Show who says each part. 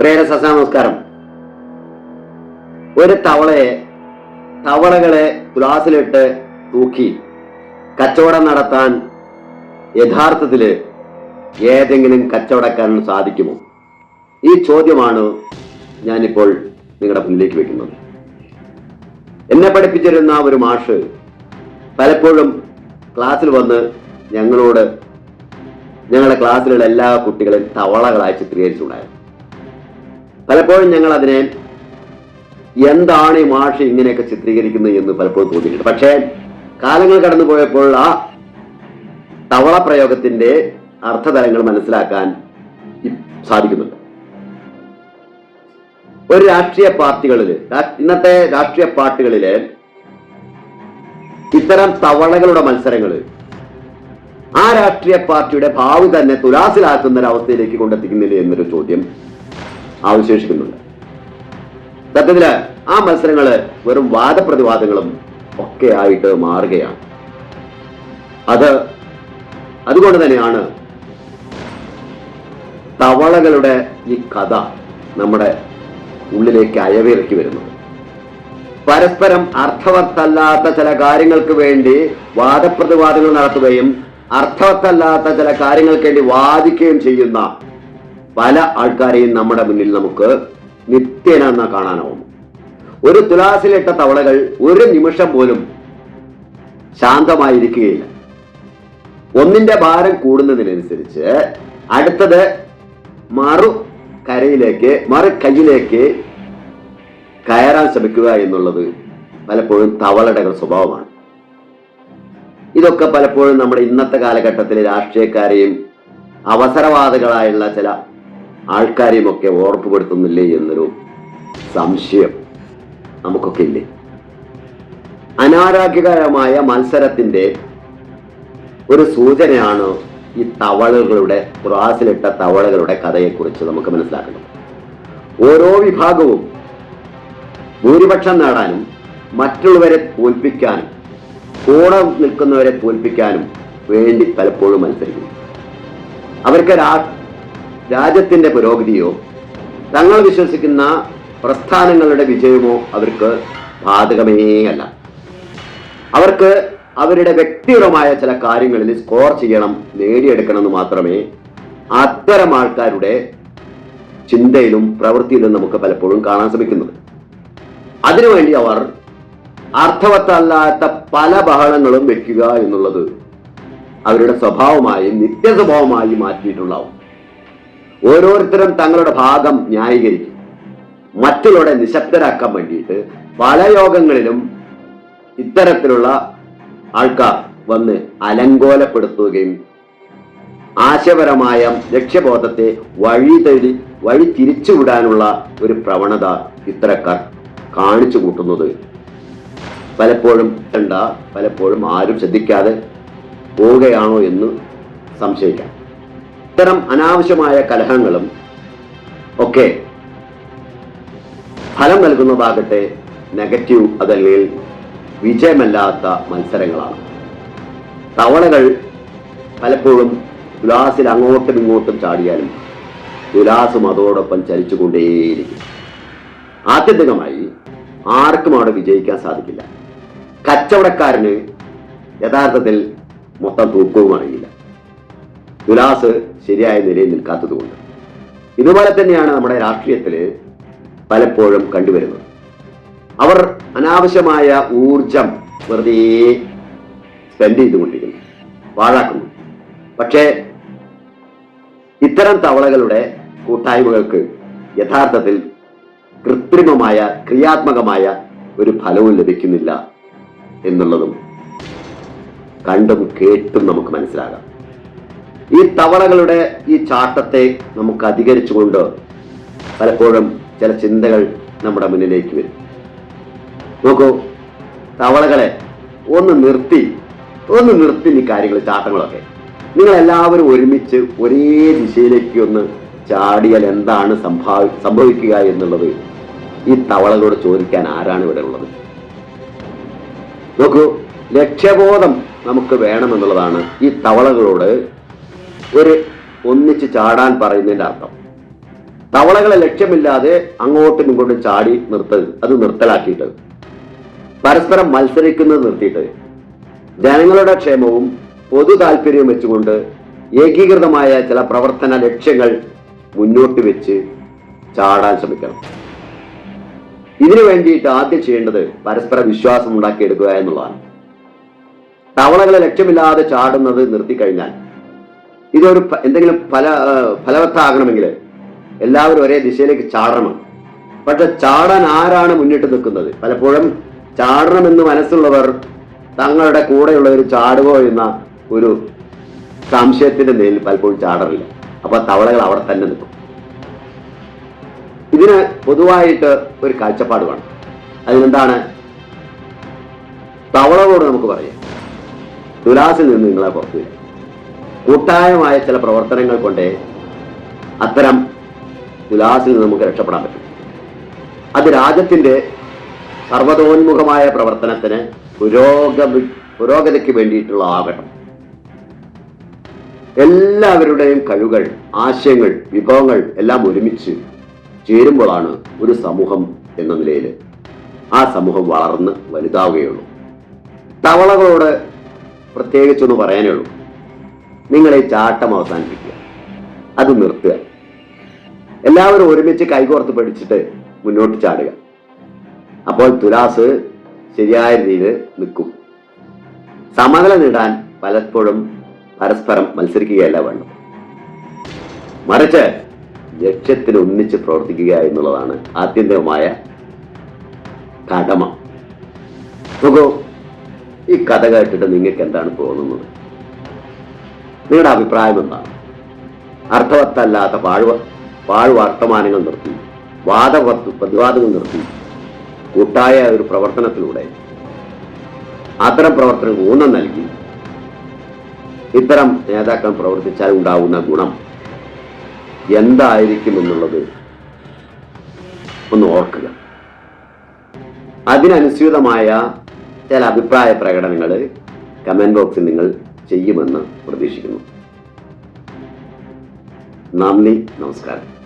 Speaker 1: പ്രിയരെ സസ നമസ്കാരം ഒരു തവളയെ തവളകളെ തുലാസിലിട്ട് തൂക്കി കച്ചവടം നടത്താൻ യഥാർത്ഥത്തിൽ ഏതെങ്കിലും കച്ചവടക്കാരന് സാധിക്കുമോ? ഈ ചോദ്യമാണ് ഞാനിപ്പോൾ നിങ്ങളുടെ മുന്നിലേക്ക് വെക്കുന്നത്. എന്നെ പഠിപ്പിച്ചിരുന്ന ഒരു മാഷ് പലപ്പോഴും ക്ലാസ്സിൽ വന്ന് ഞങ്ങളോട് ഞങ്ങളുടെ ക്ലാസ്സിലുള്ള എല്ലാ കുട്ടികളെയും തവളകളായി ചിത്രീകരിച്ചുണ്ടായിരുന്നു. പലപ്പോഴും ഞങ്ങൾ അതിനെ എന്താണ് ഈ മാഷ് ഇങ്ങനെയൊക്കെ ചിത്രീകരിക്കുന്നത് എന്ന് പലപ്പോഴും തോന്നിയിട്ടുണ്ട്. പക്ഷേ കാലങ്ങൾ കടന്നു പോയപ്പോൾ ആ തവള പ്രയോഗത്തിന്റെ അർത്ഥതലങ്ങൾ മനസ്സിലാക്കാൻ സാധിക്കുന്നുണ്ട്. ഒരു രാഷ്ട്രീയ പാർട്ടികളിൽ ഇന്നത്തെ രാഷ്ട്രീയ പാർട്ടികളിലെ ഇത്തരം തവളകളുടെ മത്സരങ്ങൾ ആ രാഷ്ട്രീയ പാർട്ടിയുടെ ഭാവി തന്നെ തുലാസിലാക്കുന്ന ഒരു അവസ്ഥയിലേക്ക് കൊണ്ടെത്തിക്കുന്നില്ല എന്നൊരു ചോദ്യം അവശേഷിക്കുന്നുണ്ട്. സത്യത്തിൽ ആ മത്സരങ്ങൾ വെറും വാദപ്രതിവാദങ്ങളും ഒക്കെ ആയിട്ട് മാറുകയാണ്. അത് അതുകൊണ്ട് തന്നെയാണ് തവളകളുടെ ഈ കഥ നമ്മുടെ ഉള്ളിലേക്ക് അയവിറക്കി വരുന്നത്. പരസ്പരം അർത്ഥവത്തല്ലാത്ത ചില കാര്യങ്ങൾക്ക് വേണ്ടി വാദപ്രതിവാദങ്ങൾ നടത്തുകയും അർത്ഥവത്തല്ലാത്ത ചില കാര്യങ്ങൾക്ക് വേണ്ടി വാദിക്കുകയും ചെയ്യുന്ന പല ആൾക്കാരെയും നമ്മുടെ മുന്നിൽ നമുക്ക് നിത്യേന കാണാനാവും. ഒരു തുലാസിലിട്ട തവളകൾ ഒരു നിമിഷം പോലും ശാന്തമായിരിക്കുകയില്ല. ഒന്നിന്റെ ഭാരം കൂടുന്നതിനനുസരിച്ച് അടുത്തത് മറു കരയിലേക്ക് മറു കയ്യിലേക്ക് കയറാൻ ശ്രമിക്കുക എന്നുള്ളത് പലപ്പോഴും തവളടകൾ സ്വഭാവമാണ്. ഇതൊക്കെ പലപ്പോഴും നമ്മുടെ ഇന്നത്തെ കാലഘട്ടത്തിലെ രാഷ്ട്രീയക്കാരെയും അവസരവാദികളായുള്ള ചില ആൾക്കാരെയും ഓർപ്പുപെടുത്തുന്നില്ലേ എന്നൊരു സംശയം നമുക്കൊക്കെ ഇല്ലേ അനാരോഗ്യകരമായ മത്സരത്തിന്റെ ഒരു സൂചനയാണ് ഈ തവളകളുടെ ത്രാസിലിട്ട തവളകളുടെ കഥയെക്കുറിച്ച് നമുക്ക് മനസ്സിലാക്കണം ഓരോ വിഭാഗവും ഭൂരിപക്ഷം നേടാനും മറ്റുള്ളവരെ തോൽപ്പിക്കാനും കൂടെ നിൽക്കുന്നവരെ തോൽപ്പിക്കാനും വേണ്ടി പലപ്പോഴും മത്സരിക്കുന്നു. അവർക്ക് രാ രാജ്യത്തിന്റെ പുരോഗതിയോ തങ്ങൾ വിശ്വസിക്കുന്ന പ്രസ്ഥാനങ്ങളുടെ വിജയമോ അവർക്ക് ബാധകമേ അല്ല. അവർക്ക് അവരുടെ വ്യക്തിപരമായ ചില കാര്യങ്ങളിൽ സ്കോർ ചെയ്യണം നേടിയെടുക്കണം എന്ന് മാത്രമേ അത്തരം ആൾക്കാരുടെ ചിന്തയിലും പ്രവൃത്തിയിലും നമുക്ക് പലപ്പോഴും കാണാൻ ശ്രമിക്കുന്നത്. അതിനുവേണ്ടി അവർ അർത്ഥവത്തല്ലാത്ത പല ബഹളങ്ങളും വെക്കുക എന്നുള്ളത് അവരുടെ സ്വഭാവമായും നിത്യസ്വഭാവമായി മാറ്റിയിട്ടുണ്ടാവും ഓരോരുത്തരും തങ്ങളുടെ ഭാഗം ന്യായീകരിക്കും. മറ്റുള്ളവരെ നിശബ്ദരാക്കാൻ വേണ്ടിയിട്ട് പല യോഗങ്ങളിലും ഇത്തരത്തിലുള്ള ആൾക്കാർ വന്ന് അലങ്കോലപ്പെടുത്തുകയും ആശയപരമായ ലക്ഷ്യബോധത്തെ വഴി തേടി വഴി തിരിച്ചുവിടാനുള്ള ഒരു പ്രവണത ഇത്തരക്കാർ കാണിച്ചു കൂട്ടുന്നത്. പലപ്പോഴും കണ്ട പലപ്പോഴും ആരും ശ്രദ്ധിക്കാതെ പോവുകയാണോ എന്ന് സംശയിക്കാം. ഇത്തരം അനാവശ്യമായ കലഹങ്ങളും ഒക്കെ ഫലം നൽകുന്നതാകട്ടെ നെഗറ്റീവ് അതല്ലെങ്കിൽ വിജയമല്ലാത്ത മത്സരങ്ങളാണ്. തവളകൾ പലപ്പോഴും തുലാസിൽ അങ്ങോട്ടും ഇങ്ങോട്ടും ചാടിയാലും തുലാസും അതോടൊപ്പം ചലിച്ചുകൊണ്ടേയിരിക്കും. ആത്യന്തികമായി ആർക്കും അവിടെ വിജയിക്കാൻ സാധിക്കില്ല. കച്ചവടക്കാരന് യഥാർത്ഥത്തിൽ മൊത്തം തൂക്കവും അറിയില്ല. തുലാസ് ശരിയായ നിലയിൽ നിൽക്കാത്തതുകൊണ്ട്. ഇതുപോലെ തന്നെയാണ് നമ്മുടെ രാഷ്ട്രീയത്തിൽ പലപ്പോഴും കണ്ടുവരുന്നത്. അവർ അനാവശ്യമായ ഊർജം വെറുതെ സ്പെൻഡ് ചെയ്തുകൊണ്ടിരിക്കുന്നു. പാഴാക്കുന്നു പക്ഷേ ഇത്തരം തവളകളുടെ കൂട്ടായ്മകൾക്ക് യഥാർത്ഥത്തിൽ കൃത്രിമമായ ക്രിയാത്മകമായ ഒരു ഫലവും ലഭിക്കുന്നില്ല എന്നുള്ളതും കണ്ടും കേട്ടും നമുക്ക് മനസ്സിലാകാം. ഈ തവളകളുടെ ഈ ചാട്ടത്തെ നമുക്ക് അധികരിച്ചുകൊണ്ട് പലപ്പോഴും ചില ചിന്തകൾ നമ്മുടെ മുന്നിലേക്ക് വരും. നോക്കൂ തവളകളെ ഒന്ന് നിർത്തി ഒന്ന് നിർത്തി ഈ കാര്യങ്ങൾ ചാട്ടങ്ങളൊക്കെ. നിങ്ങൾ എല്ലാവരും ഒരുമിച്ച് ഒരേ ദിശയിലേക്ക് ഒന്ന് ചാടിയാൽ എന്താണ് സംഭാവി സംഭവിക്കുക എന്നുള്ളത് ഈ തവളകളോട് ചോദിക്കാൻ ആരാണ് ഇവിടെ ഉള്ളത്? നോക്കൂ ലക്ഷ്യബോധം നമുക്ക് വേണമെന്നുള്ളതാണ് ഈ തവളകളോട് ഒരു ഒന്നിച്ച് ചാടാൻ പറയുന്നതിന്റെ അർത്ഥം. തവളകളെ ലക്ഷ്യമില്ലാതെ അങ്ങോട്ടും ഇങ്ങോട്ടും ചാടി നിർത്ത അത് നിർത്തലാക്കിയിട്ട് പരസ്പരം മത്സരിക്കുന്നത് നിർത്തിയിട്ട് ജനങ്ങളുടെ ക്ഷേമവും പൊതു താല്പര്യവും വെച്ചുകൊണ്ട് ഏകീകൃതമായ ചില പ്രവർത്തന ലക്ഷ്യങ്ങൾ മുന്നോട്ട് വെച്ച് ചാടാൻ ശ്രമിക്കണം. ഇതിനു വേണ്ടിയിട്ട് ആദ്യം ചെയ്യേണ്ടത് പരസ്പര വിശ്വാസം ഉണ്ടാക്കിയെടുക്കുക എന്നുള്ളതാണ്. തവളകളെ ലക്ഷ്യമില്ലാതെ ചാടുന്നത് നിർത്തിക്കഴിഞ്ഞാൽ ഇതൊരു എന്തെങ്കിലും ഫല ഫലവത്താകണമെങ്കിൽ എല്ലാവരും ഒരേ ദിശയിലേക്ക് ചാടണം. പക്ഷെ ചാടാൻ ആരാണ് മുന്നിട്ട് നിൽക്കുന്നത്? പലപ്പോഴും ചാടണമെന്ന് മനസ്സുള്ളവർ തങ്ങളുടെ കൂടെയുള്ളവർ ചാടുകോ എന്ന ഒരു സംശയത്തിന്റെ നേരിൽ പലപ്പോഴും ചാടറില്ല. അപ്പൊ തവളകൾ അവിടെ തന്നെ നിൽക്കും. ഇതിന് പൊതുവായിട്ട് ഒരു കാഴ്ചപ്പാട് വേണം. അതിനെന്താണ്? തവളകളോട് നമുക്ക് പറയാം. തുലാസിൽ നിന്ന് നിങ്ങളെ പുറത്തു വരും കൂട്ടായമായ ചില പ്രവർത്തനങ്ങൾ കൊണ്ട് അത്തരം ഉലാസിൽ നിന്ന് നമുക്ക് രക്ഷപ്പെടാൻ പറ്റും. അത് രാജ്യത്തിന്റെ സർവതോന്മുഖമായ പ്രവർത്തനത്തിന് പുരോഗമി പുരോഗതിക്ക് വേണ്ടിയിട്ടുള്ള ആവരണം. എല്ലാവരുടെയും കഴിവുകൾ ആശയങ്ങൾ വിഭവങ്ങൾ എല്ലാം ഒരുമിച്ച് ചേരുമ്പോഴാണ് ഒരു സമൂഹം എന്ന നിലയിൽ ആ സമൂഹം വളർന്ന് വലുതാവുകയുള്ളൂ. തവളകളോട് പ്രത്യേകിച്ചൊന്ന് പറയാനേ ഉള്ളൂ. നിങ്ങൾ ഈ ചാട്ടം അവസാനിപ്പിക്കുക. അത് നിർത്തുക. എല്ലാവരും ഒരുമിച്ച് കൈകോർത്ത് പഠിച്ചിട്ട് മുന്നോട്ട് ചാടുക. അപ്പോൾ തുലാസ് ശരിയായ രീതിയിൽ നിൽക്കും. സമനില നേടാൻ പലപ്പോഴും പരസ്പരം മത്സരിക്കുകയല്ല വേണ്ടത്. മറിച്ച് ലക്ഷ്യത്തിന് ഒന്നിച്ച് പ്രവർത്തിക്കുക എന്നുള്ളതാണ് ആത്യന്തികമായ കടമ. നോക്കൂ ഈ കഥ കേട്ടിട്ട് നിങ്ങൾക്ക് എന്താണ് തോന്നുന്നത്? നിങ്ങളുടെ അഭിപ്രായം എന്താണ് അർത്ഥവത്തല്ലാത്ത പാഴ്വ പാഴ് വർത്തമാനങ്ങൾ നിർത്തി വാദ പ്രതിവാദങ്ങൾ നിർത്തി കൂട്ടായ ഒരു പ്രവർത്തനത്തിലൂടെ അത്തരം പ്രവർത്തനം ഊന്നൽ നൽകി. ഇത്തരം നേതാക്കൾ പ്രവർത്തിച്ചാൽ ഉണ്ടാകുന്ന ഗുണം എന്തായിരിക്കും എന്നുള്ളത് ഒന്ന് ഓർക്കുക. അതിനനുസൃതമായ ചില അഭിപ്രായ പ്രകടനങ്ങൾ കമന്റ് ബോക്സിൽ നിങ്ങൾ ചെയ്യുമെന്ന് പ്രതീക്ഷിക്കുന്നു. നന്ദി നമസ്കാരം.